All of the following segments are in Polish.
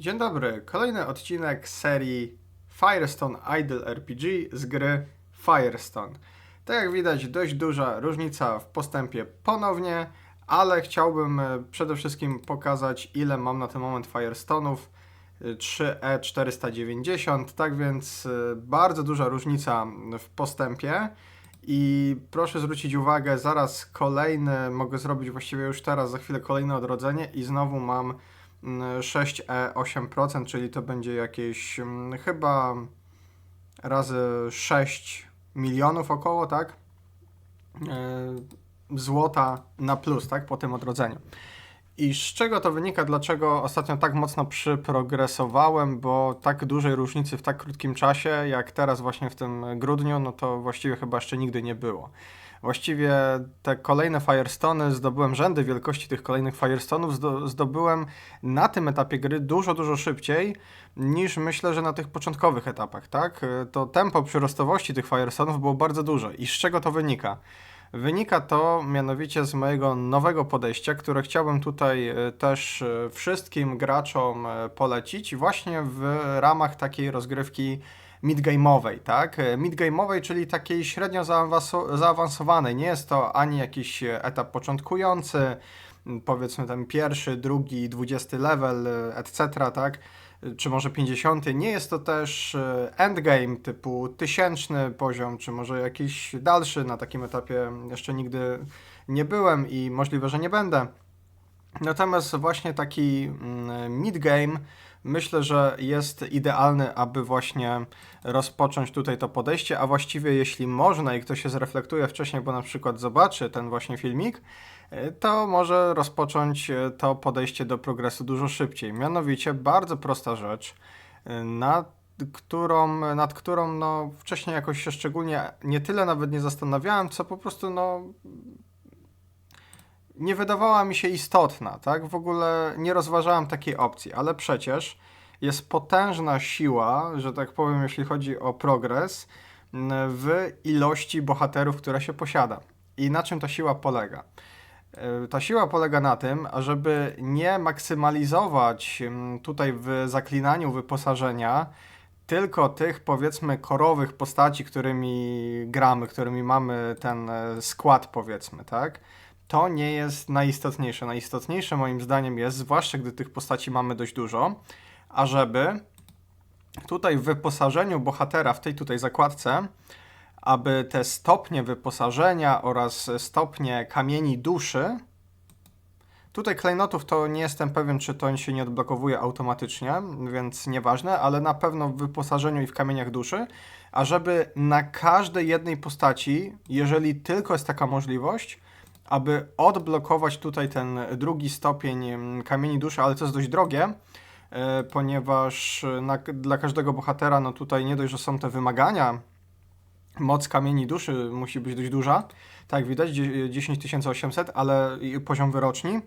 Dzień dobry, kolejny odcinek serii Firestone Idle RPG z gry Firestone. Tak jak widać, dość duża różnica w postępie ponownie, ale chciałbym e, przede wszystkim pokazać, ile mam na ten moment Firestone'ów. e, 3E490, tak więc e, bardzo duża różnica w postępie. I proszę zwrócić uwagę, zaraz kolejny mogę zrobić właściwie już teraz, za chwilę kolejne odrodzenie i znowu mam mm, 6E8%, czyli to będzie jakieś mm, chyba razy 6 milionów około, tak? E, Złota na plus, tak? Po tym odrodzeniu. I z czego to wynika? Dlaczego ostatnio tak mocno przyprogresowałem? Bo tak dużej różnicy w tak krótkim czasie, jak teraz właśnie w tym grudniu, no to właściwie chyba jeszcze nigdy nie było. Właściwie te kolejne Firestony zdobyłem rzędy wielkości tych kolejnych Firestonów zdo, zdobyłem na tym etapie gry dużo, dużo szybciej niż myślę, że na tych początkowych etapach, tak? To tempo przyrostowości tych Firestonów było bardzo duże. I z czego to wynika? Wynika to mianowicie z mojego nowego podejścia, które chciałbym tutaj e, też e, wszystkim graczom e, polecić, właśnie w ramach takiej rozgrywki midgame'owej, tak? E, Midgame'owej, czyli takiej średnio zaawanso- zaawansowanej. Nie jest to ani jakiś etap początkujący, powiedzmy tam pierwszy, drugi, dwudziesty level, e, etc., tak? E, Czy może 50. Nie jest to też endgame typu tysięczny poziom, czy może jakiś dalszy. Na takim etapie jeszcze nigdy nie byłem i możliwe, że nie będę. Natomiast właśnie taki mid-game myślę, że jest idealny, aby właśnie rozpocząć tutaj to podejście, a właściwie jeśli można i ktoś się zreflektuje wcześniej, bo na przykład zobaczy ten właśnie filmik, e, to może rozpocząć e, to podejście do progresu dużo szybciej. Mianowicie bardzo prosta rzecz, e, nad którą, nad którą no, wcześniej jakoś się szczególnie nie tyle nawet nie zastanawiałem, co po prostu no, nie wydawała mi się istotna, tak? W ogóle nie rozważałem takiej opcji, ale przecież jest potężna siła, że tak powiem, jeśli chodzi o progres, m, w ilości bohaterów, które się posiada. I na czym ta siła polega? E, Ta siła polega na tym, ażeby nie maksymalizować m, tutaj w zaklinaniu wyposażenia tylko tych powiedzmy korowych postaci, którymi gramy, którymi mamy ten e, skład powiedzmy, tak? To nie jest najistotniejsze. Najistotniejsze moim zdaniem jest, zwłaszcza gdy tych postaci mamy dość dużo, ażeby tutaj w wyposażeniu bohatera, w tej tutaj zakładce, aby te stopnie wyposażenia oraz stopnie kamieni duszy, tutaj klejnotów to nie jestem pewien, czy to się nie odblokowuje automatycznie, więc nieważne, ale na pewno w wyposażeniu i w kamieniach duszy, ażeby na każdej jednej postaci, jeżeli tylko jest taka możliwość, aby odblokować tutaj ten drugi stopień kamieni duszy, ale to jest dość drogie, e, ponieważ na, dla każdego bohatera, no tutaj nie dość, że są te wymagania, moc kamieni duszy musi być dość duża, tak jak widać, dzie- 10800, ale i poziom wyroczni,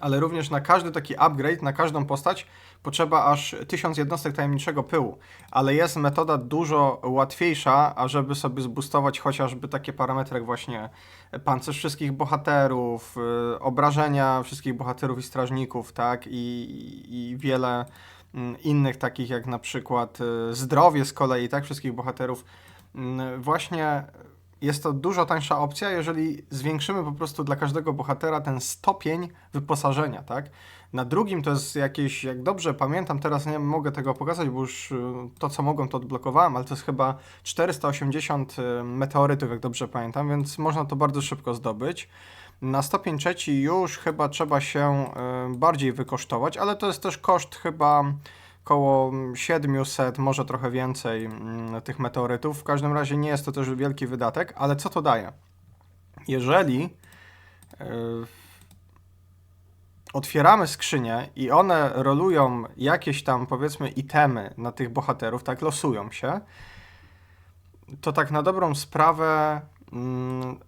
ale również na każdy taki upgrade, na każdą postać potrzeba aż 1000 jednostek tajemniczego pyłu, ale jest metoda dużo łatwiejsza, ażeby sobie zboostować chociażby takie parametry jak właśnie pancerz wszystkich bohaterów, y, obrażenia wszystkich bohaterów i strażników, tak, i, i wiele mm, innych takich jak na przykład y, zdrowie z kolei, tak, wszystkich bohaterów. Mm, Właśnie jest to dużo tańsza opcja, jeżeli zwiększymy po prostu dla każdego bohatera ten stopień wyposażenia, tak? Na drugim to jest jakieś, jak dobrze pamiętam, teraz nie mogę tego pokazać, bo już y, to, co mogłem, to odblokowałem, ale to jest chyba 480 y, meteorytów, jak dobrze pamiętam, więc można to bardzo szybko zdobyć. Na stopień trzeci już chyba trzeba się y, bardziej wykosztować, ale to jest też koszt chyba koło 700, może trochę więcej mm, tych meteorytów. W każdym razie nie jest to też wielki wydatek, ale co to daje? Jeżeli yy, otwieramy skrzynię i one rolują jakieś tam powiedzmy itemy na tych bohaterów, tak losują się, to tak na dobrą sprawę mm,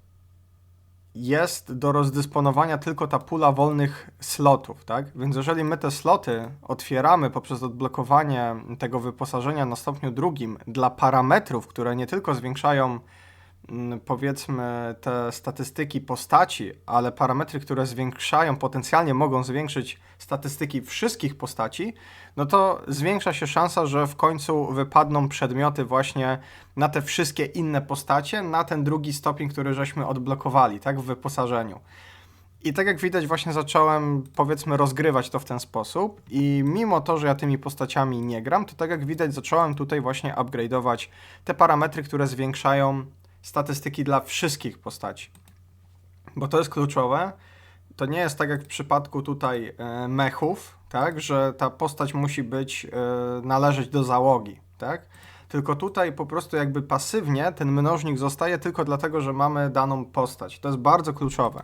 jest do rozdysponowania tylko ta pula wolnych slotów, tak? Więc jeżeli my te sloty otwieramy poprzez odblokowanie tego wyposażenia na stopniu drugim dla parametrów, które nie tylko zwiększają powiedzmy te statystyki postaci, ale parametry, które zwiększają, potencjalnie mogą zwiększyć statystyki wszystkich postaci, no to zwiększa się szansa, że w końcu wypadną przedmioty właśnie na te wszystkie inne postacie, na ten drugi stopień, który żeśmy odblokowali, tak, w wyposażeniu. I tak jak widać, właśnie zacząłem, powiedzmy, rozgrywać to w ten sposób. I mimo to, że ja tymi postaciami nie gram, to tak jak widać, zacząłem tutaj właśnie upgrade'ować te parametry, które zwiększają statystyki dla wszystkich postaci. Bo to jest kluczowe. To nie jest tak jak w przypadku tutaj e, mechów, tak, że ta postać musi być, e, należeć do załogi, tak? Tylko tutaj po prostu jakby pasywnie ten mnożnik zostaje tylko dlatego, że mamy daną postać. To jest bardzo kluczowe.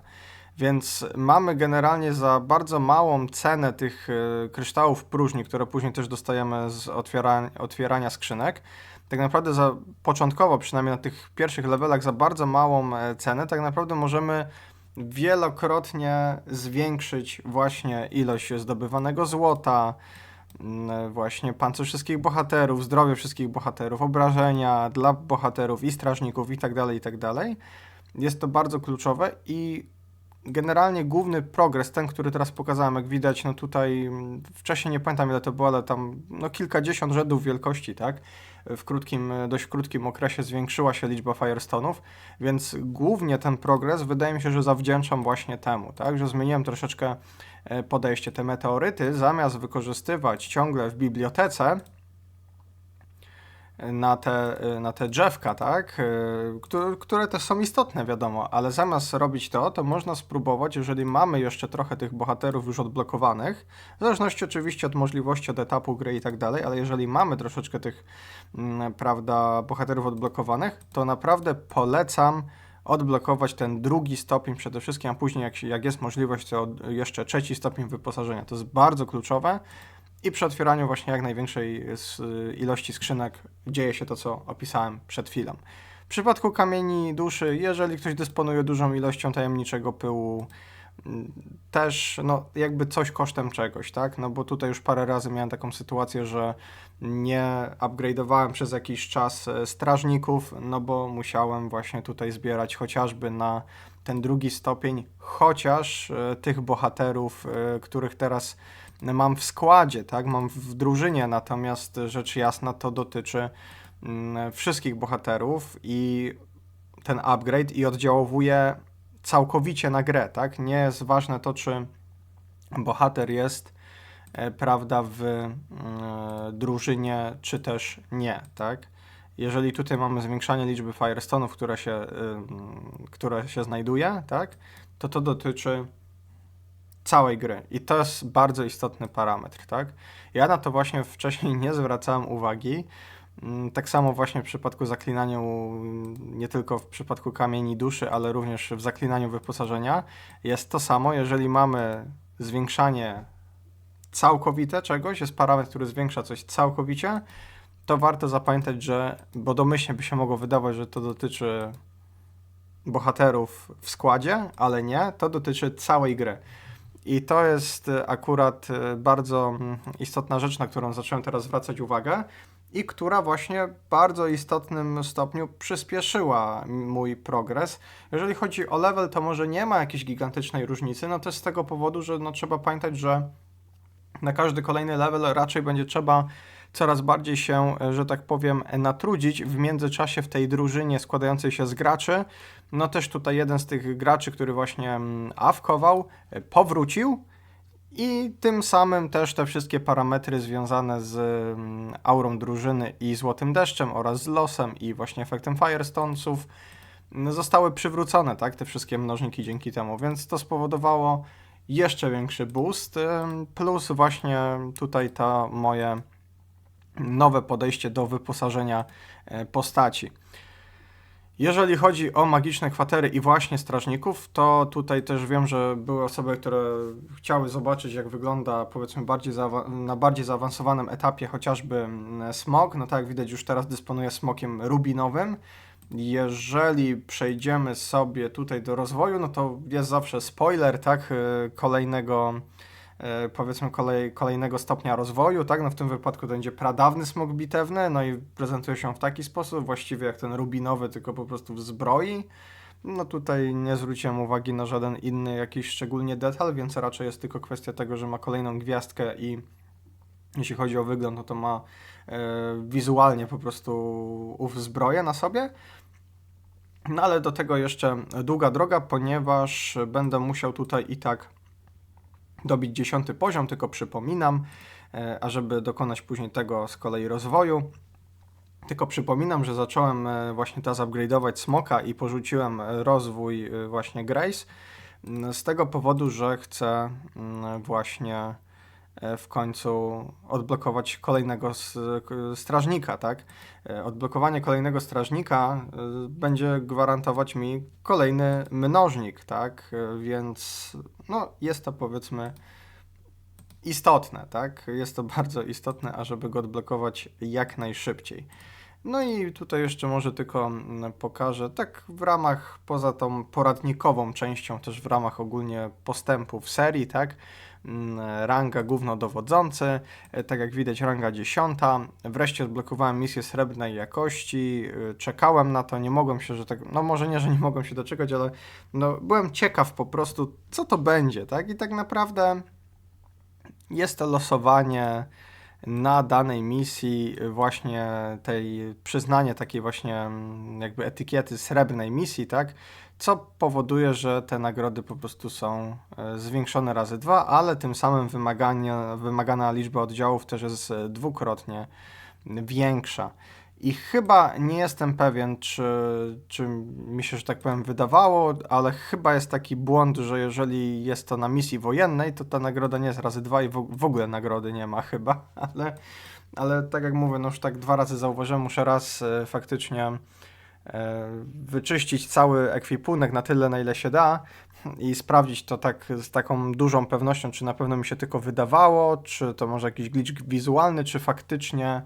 Więc mamy generalnie za bardzo małą cenę tych e, kryształów próżni, które później też dostajemy z otwierania, otwierania skrzynek. Tak naprawdę za początkowo, przynajmniej na tych pierwszych levelach, za bardzo małą e, cenę, tak naprawdę możemy wielokrotnie zwiększyć właśnie ilość zdobywanego złota, mm, właśnie pancerz wszystkich bohaterów, zdrowie wszystkich bohaterów, obrażenia dla bohaterów i strażników itd., tak itd. Tak Jest to bardzo kluczowe i generalnie główny progres, ten, który teraz pokazałem, jak widać, no tutaj mm, wcześniej nie pamiętam ile to było, ale tam no kilkadziesiąt rzędów wielkości, tak? W krótkim, dość krótkim okresie zwiększyła się liczba Firestone'ów, więc głównie ten progres wydaje mi się, że zawdzięczam właśnie temu, tak? Że zmieniłem troszeczkę e, podejście. Te meteoryty zamiast wykorzystywać ciągle w bibliotece, na te, na te drzewka, tak? E, które, które też są istotne, wiadomo, ale zamiast robić to, to można spróbować, jeżeli mamy jeszcze trochę tych bohaterów już odblokowanych, w zależności oczywiście od możliwości, od etapu gry i tak dalej, ale jeżeli mamy troszeczkę tych, mm, prawda, bohaterów odblokowanych, to naprawdę polecam odblokować ten drugi stopień przede wszystkim, a później jak, jak jest możliwość, to jeszcze trzeci stopień wyposażenia. To jest bardzo kluczowe, i przy otwieraniu właśnie jak największej ilości skrzynek dzieje się to, co opisałem przed chwilą. W przypadku kamieni duszy, jeżeli ktoś dysponuje dużą ilością tajemniczego pyłu, mm, też no, jakby coś kosztem czegoś, tak? No bo tutaj już parę razy miałem taką sytuację, że nie upgrade'owałem przez jakiś czas e, strażników, no bo musiałem właśnie tutaj zbierać chociażby na ten drugi stopień, chociaż e, tych bohaterów, e, których teraz mam w składzie, tak, mam w drużynie, natomiast rzecz jasna to dotyczy mm, wszystkich bohaterów i ten upgrade i oddziałuje całkowicie na grę, tak? Nie jest ważne to, czy bohater jest, e, prawda, w e, drużynie, czy też nie, tak? Jeżeli tutaj mamy zwiększanie liczby Firestone'ów, które się, e, które się znajduje, tak? To to dotyczy całej gry. I to jest bardzo istotny parametr, tak? Ja na to właśnie wcześniej nie zwracałem uwagi. Mm, tak samo właśnie w przypadku zaklinania, nie tylko w przypadku kamieni duszy, ale również w zaklinaniu wyposażenia jest to samo. Jeżeli mamy zwiększanie całkowite czegoś, jest parametr, który zwiększa coś całkowicie, to warto zapamiętać, że, bo domyślnie by się mogło wydawać, że to dotyczy bohaterów w składzie, ale nie, to dotyczy całej gry. I to jest e, akurat e, bardzo mm, istotna rzecz, na którą zacząłem teraz zwracać uwagę i która właśnie w bardzo istotnym stopniu przyspieszyła mój progres. Jeżeli chodzi o level, to może nie ma jakiejś gigantycznej różnicy, no to jest z tego powodu, że no, trzeba pamiętać, że na każdy kolejny level raczej będzie trzeba coraz bardziej się, e, że tak powiem, natrudzić w międzyczasie w tej drużynie składającej się z graczy. No też tutaj jeden z tych graczy, który właśnie mm, awkował, e, powrócił i tym samym też te wszystkie parametry związane z mm, aurą drużyny i złotym deszczem oraz z losem i właśnie efektem Firestonesów mm, zostały przywrócone, tak, te wszystkie mnożniki dzięki temu, więc to spowodowało jeszcze większy boost, plus właśnie tutaj ta moje nowe podejście do wyposażenia e, postaci. Jeżeli chodzi o magiczne kwatery i właśnie strażników, to tutaj też wiem, że były osoby, które chciały zobaczyć, jak wygląda powiedzmy bardziej na bardziej zaawansowanym etapie chociażby mm, smog. No tak jak widać, już teraz dysponuję smokiem rubinowym. Jeżeli przejdziemy sobie tutaj do rozwoju, no to jest zawsze spoiler, tak, e, kolejnego powiedzmy kolej, kolejnego stopnia rozwoju, tak? No w tym wypadku to będzie pradawny smok bitewny, no i prezentuje się w taki sposób, właściwie jak ten rubinowy, tylko po prostu w zbroi. No tutaj nie zwróciłem uwagi na żaden inny jakiś szczególnie detal, więc raczej jest tylko kwestia tego, że ma kolejną gwiazdkę i jeśli chodzi o wygląd, no to ma e, wizualnie po prostu ów zbroję na sobie. No ale do tego jeszcze długa droga, ponieważ będę musiał tutaj i tak dobić dziesiąty poziom, tylko przypominam, e, a żeby dokonać później tego z kolei rozwoju, tylko przypominam, że zacząłem e, właśnie teraz upgrade'ować smoka i porzuciłem e, rozwój właśnie Grace m, z tego powodu, że chcę mm, właśnie w końcu odblokować kolejnego strażnika, tak? E, Odblokowanie kolejnego strażnika e, będzie gwarantować mi kolejny mnożnik, tak? E, Więc no, jest to powiedzmy istotne, tak? Jest to bardzo istotne, ażeby go odblokować jak najszybciej. No i tutaj jeszcze może tylko pokażę, tak w ramach, poza tą poradnikową częścią, też w ramach ogólnie postępu w serii, tak? Mm, Ranga głównodowodzący, e, tak jak widać ranga 10. Wreszcie odblokowałem misję srebrnej jakości, y, czekałem na to, nie mogłem się, że tak, no może nie, że nie mogłem się doczekać, ale no byłem ciekaw po prostu, co to będzie, tak? I tak naprawdę jest to losowanie na danej misji właśnie tej, przyznanie takiej właśnie mm, jakby etykiety srebrnej misji, tak? Co powoduje, że te nagrody po prostu są e, zwiększone razy dwa, ale tym samym wymagania, wymagana liczba oddziałów też jest e, dwukrotnie większa. I chyba nie jestem pewien, czy, czy mi się, że tak powiem, wydawało, ale chyba jest taki błąd, że jeżeli jest to na misji wojennej, to ta nagroda nie jest razy dwa i w, ogóle nagrody nie ma chyba, ale, ale tak jak mówię, no już tak dwa razy zauważyłem, muszę raz e, faktycznie e, wyczyścić cały ekwipunek na tyle, na ile się da i sprawdzić to tak z taką dużą pewnością, czy na pewno mi się tylko wydawało, czy to może jakiś glitch wizualny, czy faktycznie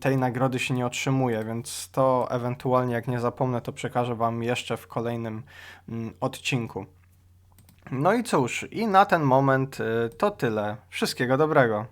tej nagrody się nie otrzymuje, więc to ewentualnie, jak nie zapomnę, to przekażę Wam jeszcze w kolejnym mm, odcinku. No i cóż, i na ten moment y, to tyle. Wszystkiego dobrego.